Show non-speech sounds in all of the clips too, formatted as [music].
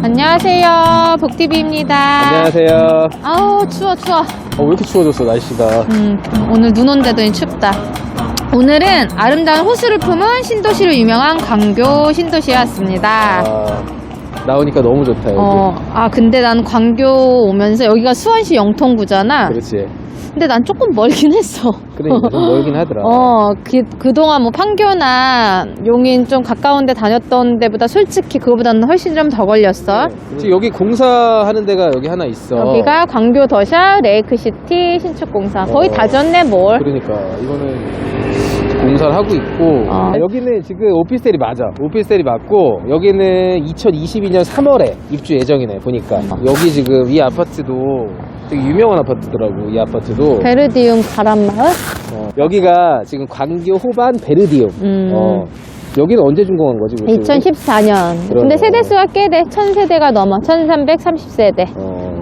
안녕하세요. 복TV입니다. 안녕하세요. 아우, 추워, 추워. 어, 왜 이렇게 추워졌어, 날씨가. 음, 오늘 눈 온다더니 춥다. 오늘은 아름다운 호수를 품은 신도시로 유명한 광교 신도시에 왔습니다. 아, 나오니까 너무 좋다, 여기. 어, 아, 근데 난 광교 오면서 여기가 수원시 영통구잖아. 그렇지. 근데 난 조금 멀긴 했어. 그러니까 좀 멀긴 하더라. [laughs] 어, 그, 그동안 뭐 판교나 용인 좀 가까운 데 다녔던 데보다 솔직히 그거보다는 훨씬 좀 더 걸렸어. 지금 여기 공사하는 데가 여기 하나 있어. 여기가 광교 더샵 레이크시티 신축공사. 거의 어. 다 졌네, 뭘. 그러니까 이거는 공사를 하고 있고 어. 아, 여기는 지금 오피스텔이 맞아 오피스텔이 맞고 여기는 2022년 3월에 입주 예정이네 보니까 어. 여기 지금 이 아파트도 되게 유명한 아파트더라고 이 아파트도 베르디움 바람마을? 어, 여기가 지금 광교 호반 베르디움 음. 어, 여기는 언제 준공한 거지? 우리 쪽은? 2014년. 그러네. 근데 세대수가 꽤 돼. 1000세대가 넘어. 1330세대. 어,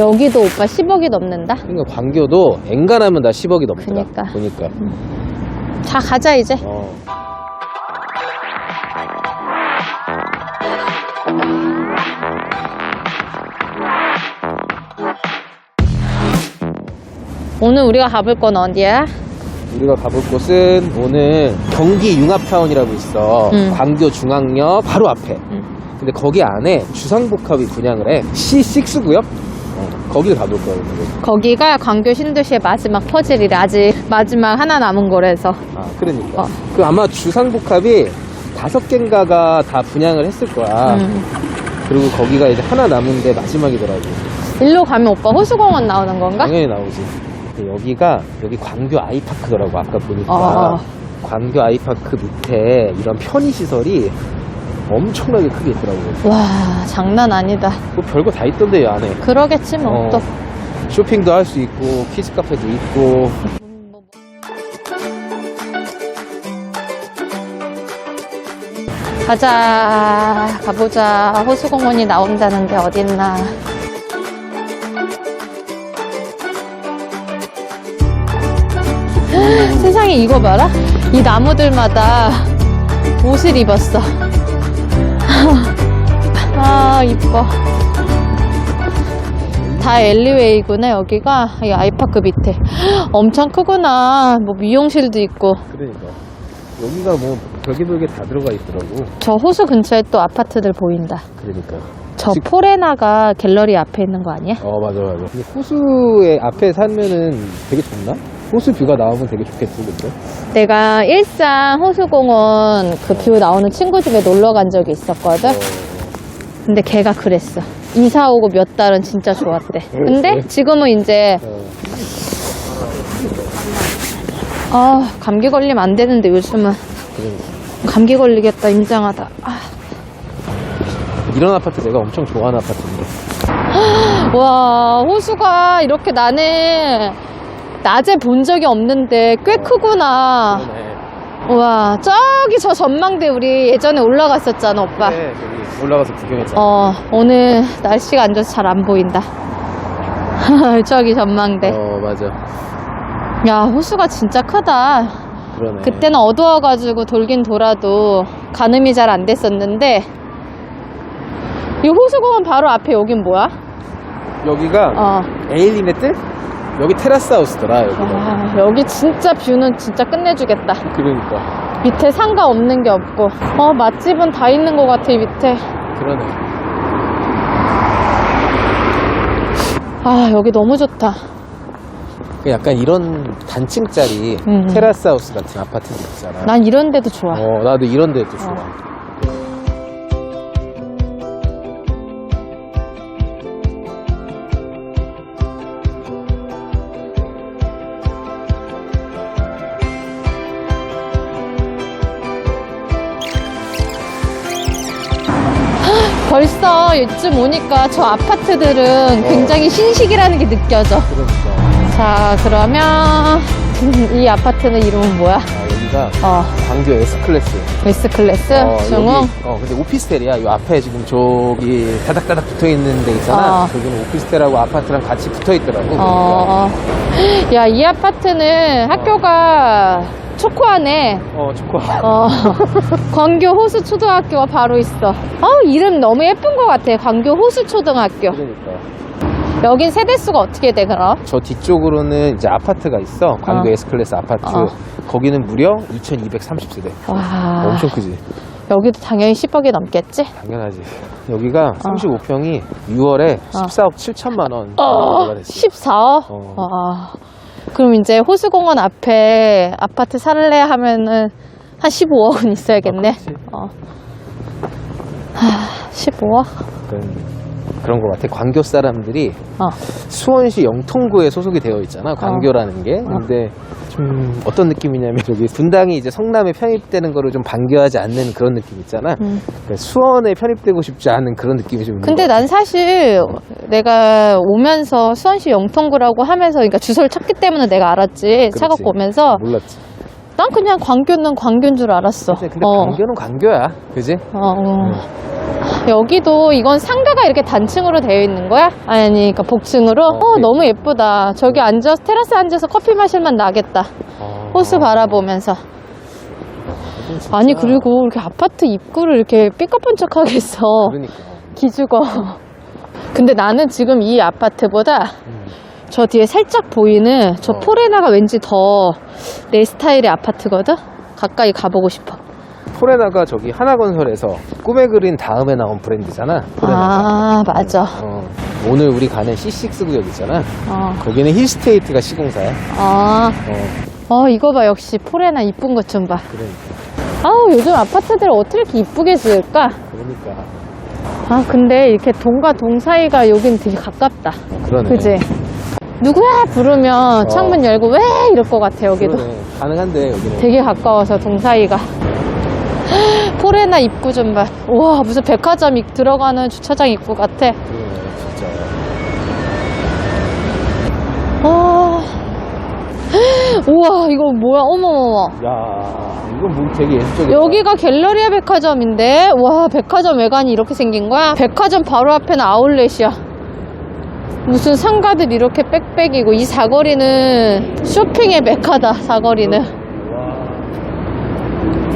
여기도 오빠 10억이 넘는다. 그러니까 광교도 엔간하면 다 10억이 넘더라 그니까. 보니까 자, 가자, 이제. 어. 오늘 우리가 가볼 건 어디야? 우리가 가볼 곳은 오늘 경기 융합타운이라고 있어. 음. 광교 중앙역 바로 앞에. 음. 근데 거기 안에 주상복합이 분양을 해. C6 구역? 어, 거기를 가볼 거야, 오늘. 거기가 광교 신도시의 마지막 퍼즐이래. 아직 마지막 하나 남은 거래서. 아, 그러니까. 어. 그 아마 주상복합이 다섯 개인가가 다 분양을 했을 거야. 음. 그리고 거기가 이제 하나 남은 게 마지막이더라고. 일로 가면 오빠 호수공원 나오는 건가? 당연히 나오지. 근데 여기가, 여기 광교 아이파크더라고, 아까 보니까. 어. 광교 아이파크 밑에 이런 편의시설이 엄청나게 크게 있더라고요. 와, 장난 아니다. 뭐 별거 다 있던데, 이 안에. 그러겠지, 뭐, 어. 또. 쇼핑도 할 수 있고, 키즈 카페도 있고. 가자, 가보자. 호수공원이 나온다는데 어딨나. 세상에 이거 봐라. 이 나무들마다 옷을 입었어. 아, 이뻐. 다 엘리웨이구나, 여기가. 이 아이파크 밑에. [gasps] 엄청 크구나. 뭐 미용실도 있고. 그러니까. 여기가 뭐, 별개별개 다 들어가 있더라고. 저 호수 근처에 또 아파트들 보인다. 그러니까. 저 즉- 포레나가 갤러리 앞에 있는 거 아니야? 어, 맞아, 맞아. 근데 호수의 앞에 살면은 되게 좋나? 호수 뷰가 나오면 되게 좋겠지, 근데? 내가 일산 호수공원 그 뷰 나오는 친구 집에 놀러 간 적이 있었거든. 어, 근데 걔가 그랬어. 이사 오고 몇 달은 진짜 좋았대. 근데? 지금은 이제 어. 아 감기 걸리면 안 되는데 요즘은 그러니까. 감기 걸리겠다 임장하다. 아, 이런 아파트 내가 엄청 좋아하는 아파트인데. 와 호수가 이렇게 나는 낮에 본 적이 없는데 꽤 크구나. 그러네. 와 저기 저 전망대 우리 예전에 올라갔었잖아 오빠. 네, 저기 올라가서 구경했잖아. 어, 오늘 날씨가 안 좋아서 잘 안 보인다. [laughs] 저기 전망대. 어, 맞아. 야, 호수가 진짜 크다. 그러네. 그때는 어두워가지고 돌긴 돌아도 가늠이 잘 안 됐었는데, 이 호수공원 바로 앞에 여긴 뭐야? 여기가 어. 에일리네트? 여기 테라스 하우스더라, 여기가. 와, 여기 진짜 뷰는 진짜 끝내주겠다. 그러니까. 밑에 상가 없는 게 없고. 어, 맛집은 다 있는 것 같아, 이 밑에. 그러네. 아, 여기 너무 좋다. 그 약간 이런 단층짜리 음. 테라스 하우스 같은 아파트도 있잖아. 난 이런 데도 좋아. 어, 나도 이런 데도 좋아. 벌써 이쯤 오니까 저 아파트들은 어. 굉장히 신식이라는 게 느껴져. 그러니까. 자, 그러면 [laughs] 이 아파트는 이름은 뭐야? 아, 여기가 어, 광교 S클래스. 웨스트 클래스, 어, 중흥. 여기, 어, 근데 오피스텔이야. 이 앞에 지금 저기 다닥다닥 붙어 있는 데 있잖아. 어. 저기는 오피스텔하고 아파트랑 같이 붙어 있더라고. 어, [gasps] 야, 이 아파트는 학교가 초코하네. 어 좋고 어, [laughs] 광교 호수 초등학교가 바로 있어. 어, 이름 너무 예쁜 것 같아. 광교 호수 초등학교. 그러니까 여긴 세대수가 어떻게 돼, 그럼? 저 뒤쪽으로는 이제 아파트가 있어 광교 어. S클래스 아파트 어. 거기는 무려 2230세대 와. 엄청 크지 여기도 당연히 10억이 넘겠지? 당연하지 여기가 35평이 6월에 14억 7천만 원 어, 거래가 됐어 14억? 어. 와. 그럼 이제 호수공원 앞에 아파트 살래 하면은 한 15억은 있어야겠네. 아. 어. 하, 15억? 그런 그런 것 같아 광교 사람들이 어. 수원시 영통구에 소속이 되어 있잖아 광교라는 게 근데 좀 어떤 느낌이냐면 여기 분당이 이제 성남에 편입되는 거를 좀 반겨하지 않는 그런 느낌 있잖아 음. 그러니까 수원에 편입되고 싶지 않은 그런 느낌이 좀 있는 근데. 난 사실 내가 오면서 수원시 영통구라고 하면서 그러니까 주소를 찾기 때문에 내가 알았지. 차 그렇지. 갖고 오면서 몰랐지 난 그냥 광교는 광교인 줄 알았어. 근데, 근데 어. 광교는 광교야 그지? 어, 어. 여기도 이건 상가가 이렇게 단층으로 되어 있는 거야? 아니, 그러니까 복층으로? 어, 네. 너무 예쁘다. 저기 앉아서 테라스 앉아서 커피 마실 만 나겠다. 어. 호수 바라보면서. 아니 그리고 이렇게 아파트 입구를 이렇게 삐까뻔쩍하게 했어. 그러니까 기죽어. 근데 나는 지금 이 아파트보다 음. 저 뒤에 살짝 보이는 저 어. 포레나가 왠지 더 내 스타일의 아파트거든? 가까이 가보고 싶어. 포레나가 저기 하나건설에서 꿈에 그린 다음에 나온 브랜드잖아 포레나가 아, 맞아. 어, 오늘 우리 가는 C6 구역 있잖아 어. 거기는 힐스테이트가 시공사야 아, 어 어, 이거 봐. 역시 포레나 이쁜 것 좀 봐. 그러니까 아우, 요즘 아파트들 어떻게 이렇게 이쁘게 지을까? 그러니까 아, 근데 이렇게 동과 동 사이가 여긴 되게 가깝다. 어, 그러네 그지? 누구야? 부르면 창문 열고 왜? 이럴 것 같아, 여기도. 그러네. 가능한데 여기는 되게 가까워서 동 사이가. 포레나 입구 좀 봐. 우와, 무슨 백화점 입- 들어가는 주차장 입구 같아. 그러네 진짜 아. [gasps] 우와, 이거 뭐야? 어머머머. 야 이건 뭐 되게 예술적이다 여기가 갤러리아 백화점인데, 와, 백화점 외관이 이렇게 생긴 거야? 백화점 바로 앞에는 아울렛이야. 무슨 상가들 이렇게 빽빽이고, 이 사거리는 쇼핑의 메카다, 사거리는.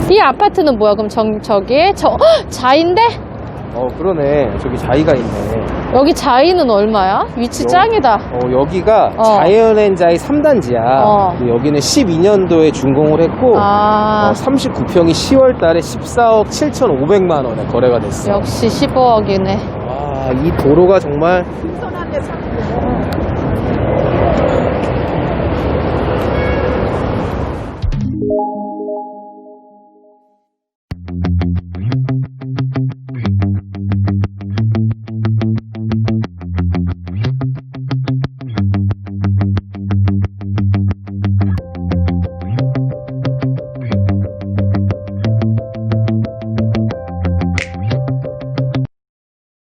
와. 이 아파트는 뭐야, 그럼 정, 저기? 저, 헉, 자인데? 어 그러네 저기 자이가 있네 여기 자이는 얼마야? 위치 여- 짱이다. 어 여기가 어. 자이언앤자이 3단지야 어. 여기는 12년도에 준공을 했고 아, 어, 39평이 10월 달에 14억 7,500만 원에 거래가 됐어 역시 15억이네. 와, 이 도로가 정말